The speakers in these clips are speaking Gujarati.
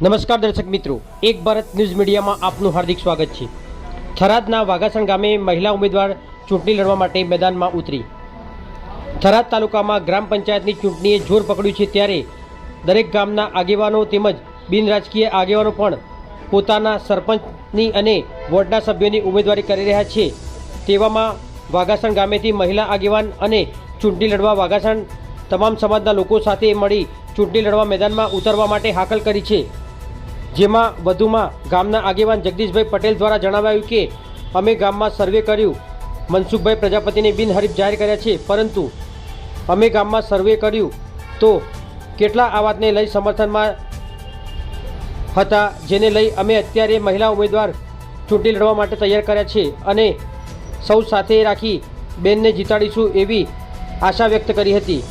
નમસ્કાર દર્શક મિત્રો, એક ભારત ન્યૂઝ મીડિયામાં આપનું હાર્દિક સ્વાગત છે. થરાદના વાઘાસણ ગામે મહિલા ઉમેદવાર ચૂંટણી લડવા માટે મેદાનમાં ઉતરી. થરાદ તાલુકામાં ગ્રામ પંચાયતની ચૂંટણીએ જોર પકડ્યું છે ત્યારે દરેક ગામના આગેવાનો તેમજ બિનરાજકીય આગેવાનો પણ પોતાના સરપંચની અને વોર્ડના સભ્યોની ઉમેદવારી કરી રહ્યા છે. તેવામાં વાઘાસણ ગામેથી મહિલા આગેવાન અને ચૂંટણી લડવા વાઘાસણ તમામ સમાજના લોકો સાથે મળી ચૂંટણી લડવા મેદાનમાં ઉતરવા માટે હાકલ કરી છે. જેમાં વધુમાં ગામના આગેવાન જગદીશભાઈ પટેલ દ્વારા જણાવાયું કે, અમે ગામમાં સર્વે કર્યું. મનસુખભાઈ પ્રજાપતિને બિનહરીફ જાહેર કર્યા છે, પરંતુ અમે ગામમાં સર્વે કર્યું તો કેટલા આ વાતને લઈ સમર્થનમાં હતા, જેને લઈ અમે અત્યારે મહિલા ઉમેદવાર ચૂંટણી લડવા માટે તૈયાર કર્યા છે અને સૌ સાથે રાખી બેનને જીતાડીશું એવી આશા વ્યક્ત કરી હતી.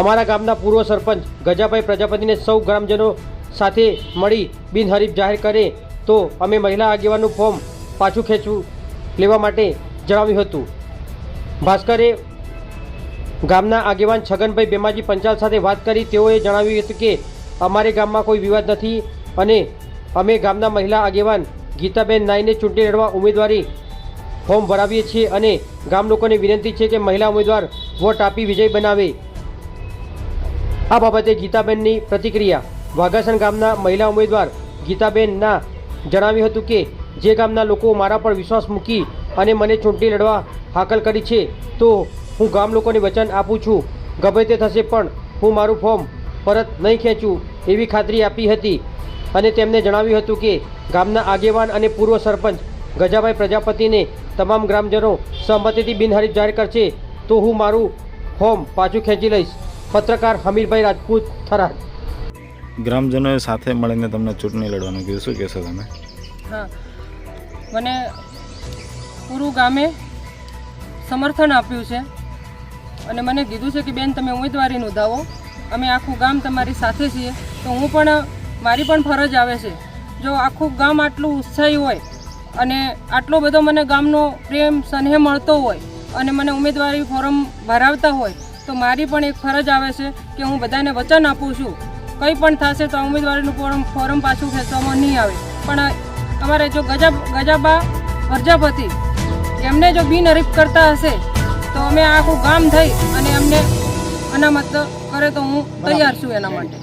અમારા ગામના પૂર્વ સરપંચ ગજાભાઈ પ્રજાપતિને સૌ ગ્રામજનો સાથે મળી બિનહરીફ જાહેર કરે તો અમે મહિલા આગેવાનનું ફોર્મ પાછું ખેંચવું લેવા માટે જણાવ્યું હતું. ભાસ્કરે ગામના આગેવાન છગનભાઈ બેમાજી પંચાલ સાથે વાત કરી તેઓએ જણાવ્યું હતું કે અમારે ગામમાં કોઈ વિવાદ નથી અને અમે ગામના મહિલા આગેવાન ગીતાબેન નાઈને ચૂંટણી લડવા ઉમેદવારી ફોર્મ ભરાવીએ છીએ અને ગામ લોકોને વિનંતી છે કે મહિલા ઉમેદવાર વોટ આપી વિજય બનાવે. આ બાબતે ગીતાબેનની પ્રતિક્રિયા વાઘાસણ ગામના મહિલા ઉમેદવાર ગીતાબેનના જણાવ્યું હતું કે, જે ગામના લોકો મારા પર વિશ્વાસ મૂકી અને મને ચૂંટણી લડવા હાકલ કરી છે, તો હું ગામ લોકોને વચન આપું છું. ગમે તે થશે, પણ હું મારું ફોર્મ પરત નહીં ખેંચું, એવી ખાતરી આપી હતી. અને તેમને જણાવ્યું હતું કે, ગામના આગેવાન અને પૂર્વ સરપંચ ગજાભાઈ પ્રજાપતિને તમામ ગ્રામજનો સહમતિથી બિનહરીફ જાહેર કરશે, તો હું મારું ફોર્મ પાછું ખેંચી લઈશ. પત્રકાર હમીરભાઈ રાજપૂત, થરાદ. ગ્રામજનોએ સાથે મળીને તમને ચૂંટણી લડવાનું કીધું. શું કહેશો તમે? હા. મને પૂરું ગામે સમર્થન આપ્યું છે અને મને કીધું છે કે, બેન, તમે ઉમેદવારી નોંધાવો અમે આખું ગામ તમારી સાથે છીએ. તો હું પણ, મારી પણ ફરજ આવે છે. જો આખું ગામ આટલું ઉત્સાહી હોય અને આટલો બધો મને ગામનો પ્રેમ, સ્નેહ મળતો હોય અને મને ઉમેદવારી ફોર્મ ભરાવતા હોય, તો મારી પણ એક ફરજ આવે છે કે હું બધાને વચન આપું છું. કંઈ પણ થશે તો ઉમેદવારીનું ફોર્મ ફોર્મ પાછું ખેંચવામાં નહીં આવે. પણ અમારે જો ગજા ગજાબા પ્રજાપતિ એમને જો બિનહરીફ કરતા હશે તો અમે આખું ગામ થઈ અને એમને અનામત કરે તો હું તૈયાર છું એના માટે.